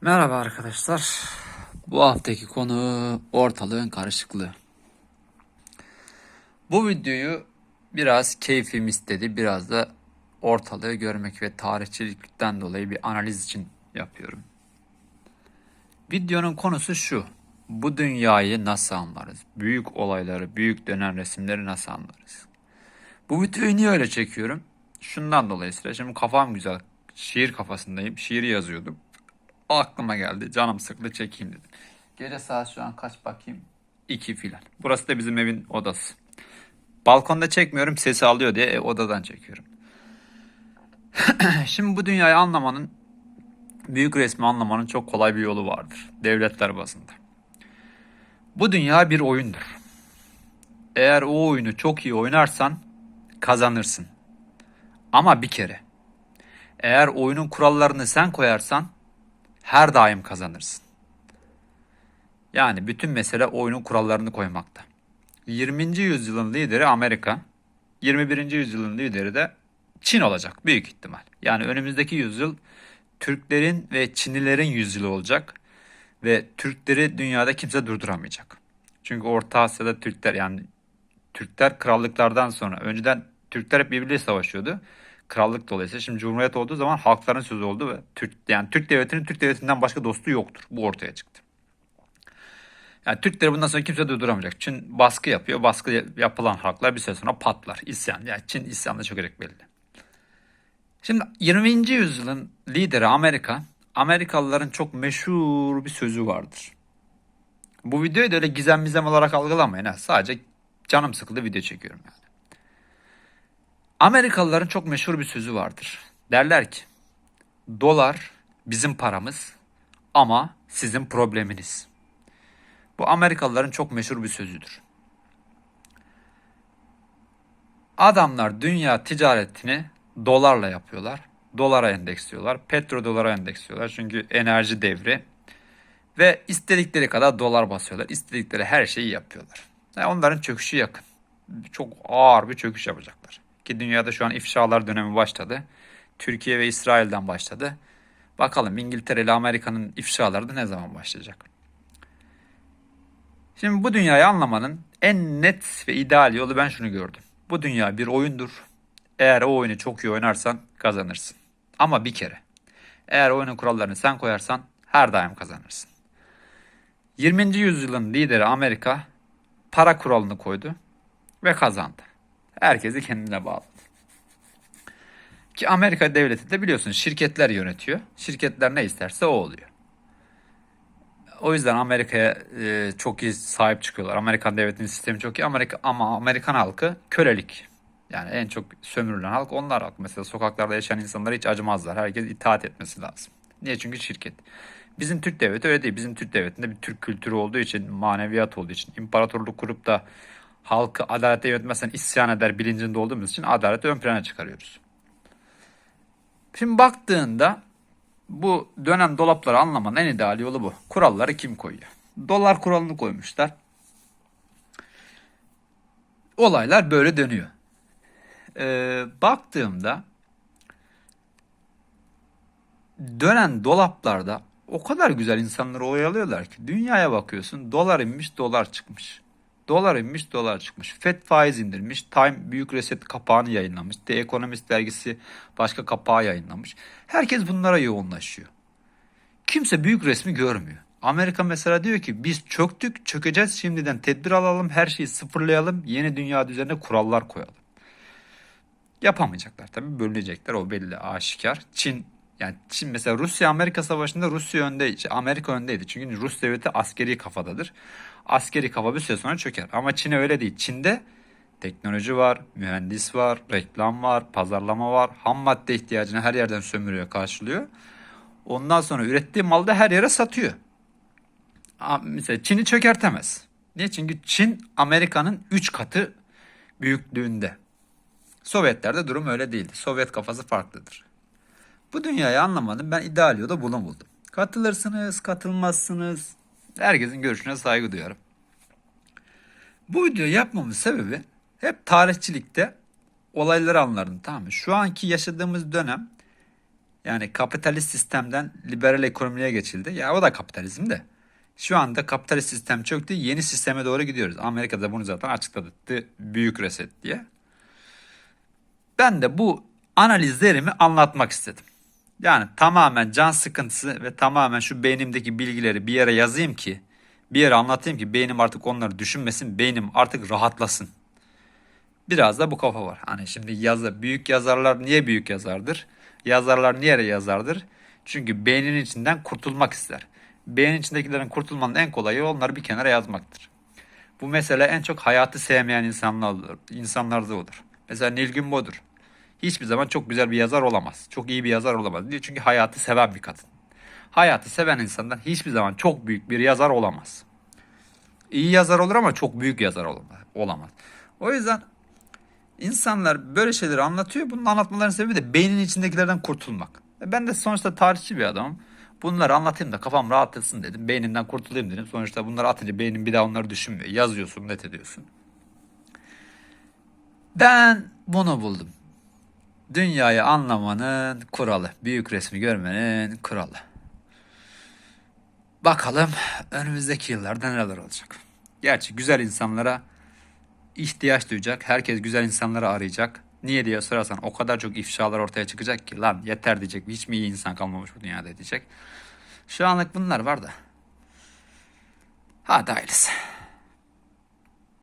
Merhaba arkadaşlar. Bu haftaki konu ortalığın karışıklığı. Bu videoyu biraz keyfim istedi, biraz da ortalığı görmek ve tarihçilikten dolayı bir analiz için yapıyorum. Videonun konusu şu. Bu dünyayı nasıl anlarız? Büyük olayları, büyük dönen resimleri nasıl anlarız? Bu videoyu niye öyle çekiyorum? Şundan dolayı. Şimdi kafam güzel. Şiir kafasındayım. Şiir yazıyordum aklıma geldi. Canım sıklı çekeyim dedim. Gece saat şu an kaç bakayım? 2 filan. Burası da bizim evin odası. Balkonda çekmiyorum sesi alıyor diye e, odadan çekiyorum. Şimdi bu dünyayı anlamanın büyük resmi anlamanın çok kolay bir yolu vardır. Devletler bazında. Bu dünya bir oyundur. Eğer o oyunu çok iyi oynarsan kazanırsın. Ama bir kere. Eğer oyunun kurallarını sen koyarsan her daim kazanırsın. Yani bütün mesele oyunun kurallarını koymakta. 20. yüzyılın lideri Amerika, 21. yüzyılın lideri de Çin olacak büyük ihtimal. Yani önümüzdeki yüzyıl Türklerin ve Çinlilerin yüzyılı olacak ve Türkleri dünyada kimse durduramayacak. Çünkü Orta Asya'da Türkler yani Türkler krallıklardan sonra önceden Türkler hep birbiriyle savaşıyordu krallık dolayısıyla şimdi cumhuriyet olduğu zaman halkların sözü oldu ve Türk yani Türk devletinin Türk devletinden başka dostu yoktur. Bu ortaya çıktı. Yani Türkleri bundan sonra kimse durduramayacak. Çin baskı yapıyor. Baskı yapılan halklar bir süre sonra patlar. İsyan. Yani Çin isyanla çökerek belli. Şimdi 20. yüzyılın lideri Amerika, Amerikalıların çok meşhur bir sözü vardır. Bu videoyu da öyle gizem olarak algılamayın. Ha. Sadece canım sıkıldı video çekiyorum yani. Amerikalıların çok meşhur bir sözü vardır. Derler ki, dolar bizim paramız ama sizin probleminiz. Bu Amerikalıların çok meşhur bir sözüdür. Adamlar dünya ticaretini dolarla yapıyorlar. Dolara endeksliyorlar. Petrodolara endeksliyorlar. Çünkü enerji devri. Ve istedikleri kadar dolar basıyorlar. İstedikleri her şeyi yapıyorlar. Yani onların çöküşü yakın. Çok ağır bir çöküş yapacaklar. Ki dünyada şu an ifşalar dönemi başladı. Türkiye ve İsrail'den başladı. Bakalım İngiltere ile Amerika'nın ifşaları da ne zaman başlayacak? Şimdi bu dünyayı anlamanın en net ve ideal yolu ben şunu gördüm. Bu dünya bir oyundur. Eğer o oyunu çok iyi oynarsan kazanırsın. Ama bir kere. Eğer oyunun kurallarını sen koyarsan her daim kazanırsın. 20. yüzyılın lideri Amerika para kuralını koydu ve kazandı. Herkesi kendine bağladı. Ki Amerika devleti de biliyorsun şirketler yönetiyor. Şirketler ne isterse o oluyor. O yüzden Amerika'ya e, çok iyi sahip çıkıyorlar. Amerikan devletinin sistemi çok iyi. Amerika ama Amerikan halkı kölelik. Yani en çok sömürülen halk onlar halk. Mesela sokaklarda yaşayan insanlara hiç acımazlar. Herkes itaat etmesi lazım. Niye? Çünkü şirket. Bizim Türk devleti öyle değil. Bizim Türk devletinde bir Türk kültürü olduğu için, maneviyat olduğu için, imparatorluk kurup da halkı adalete yönetmezsen isyan eder bilincinde olduğumuz için adaleti ön plana çıkarıyoruz. Şimdi baktığında bu dönem dolapları anlamanın en ideal yolu bu. Kuralları kim koyuyor? Dolar kuralını koymuşlar. Olaylar böyle dönüyor. Ee, baktığımda dönen dolaplarda o kadar güzel insanları oyalıyorlar ki dünyaya bakıyorsun dolar inmiş dolar çıkmış. Dolar inmiş, dolar çıkmış. FED faiz indirmiş. Time büyük reset kapağını yayınlamış. The Economist dergisi başka kapağı yayınlamış. Herkes bunlara yoğunlaşıyor. Kimse büyük resmi görmüyor. Amerika mesela diyor ki biz çöktük, çökeceğiz şimdiden tedbir alalım, her şeyi sıfırlayalım, yeni dünya düzenine kurallar koyalım. Yapamayacaklar tabii, bölünecekler o belli aşikar. Çin yani Çin mesela Rusya Amerika savaşında Rusya önde, Amerika öndeydi. Çünkü Rus devleti askeri kafadadır askeri kafa bir süre sonra çöker. Ama Çin öyle değil. Çin'de teknoloji var, mühendis var, reklam var, pazarlama var. Ham madde ihtiyacını her yerden sömürüyor, karşılıyor. Ondan sonra ürettiği malı da her yere satıyor. Mesela Çin'i çökertemez. Niye? Çünkü Çin Amerika'nın 3 katı büyüklüğünde. Sovyetlerde durum öyle değildi. Sovyet kafası farklıdır. Bu dünyayı anlamadım. Ben ideal yolda bunu buldum. Katılırsınız, katılmazsınız. Herkesin görüşüne saygı duyuyorum. Bu videoyu yapmamın sebebi hep tarihçilikte olayları anlardım tamam mı? Şu anki yaşadığımız dönem Yani kapitalist sistemden liberal ekonomiye geçildi. Ya o da kapitalizm de. Şu anda kapitalist sistem çöktü. Yeni sisteme doğru gidiyoruz. Amerika'da bunu zaten açıkladı. Büyük reset diye. Ben de bu analizlerimi anlatmak istedim. Yani tamamen can sıkıntısı ve tamamen şu beynimdeki bilgileri bir yere yazayım ki bir yere anlatayım ki beynim artık onları düşünmesin, beynim artık rahatlasın. Biraz da bu kafa var. Hani şimdi yazı, büyük yazarlar niye büyük yazardır? Yazarlar niye yazardır? Çünkü beynin içinden kurtulmak ister. Beynin içindekilerin kurtulmanın en kolayı onları bir kenara yazmaktır. Bu mesele en çok hayatı sevmeyen insanlar, insanlarda olur. Mesela Nilgün Bodur. Hiçbir zaman çok güzel bir yazar olamaz. Çok iyi bir yazar olamaz. Niye? Çünkü hayatı seven bir kadın. Hayatı seven insandan hiçbir zaman çok büyük bir yazar olamaz. İyi yazar olur ama çok büyük yazar olamaz. O yüzden insanlar böyle şeyleri anlatıyor. Bunun anlatmalarının sebebi de beynin içindekilerden kurtulmak. E Ben de sonuçta tarihçi bir adamım. Bunları anlatayım da kafam rahatlasın dedim. Beynimden kurtulayım dedim. Sonuçta bunları atınca beynim bir daha onları düşünmüyor. Yazıyorsun, net ediyorsun. Ben bunu buldum. Dünyayı anlamanın kuralı. Büyük resmi görmenin kuralı. Bakalım önümüzdeki yıllarda neler olacak. Gerçi güzel insanlara ihtiyaç duyacak. Herkes güzel insanları arayacak. Niye diye sorarsan o kadar çok ifşalar ortaya çıkacak ki lan yeter diyecek. Hiç mi iyi insan kalmamış bu dünyada diyecek. Şu anlık bunlar var da. Hadi hayırlısı.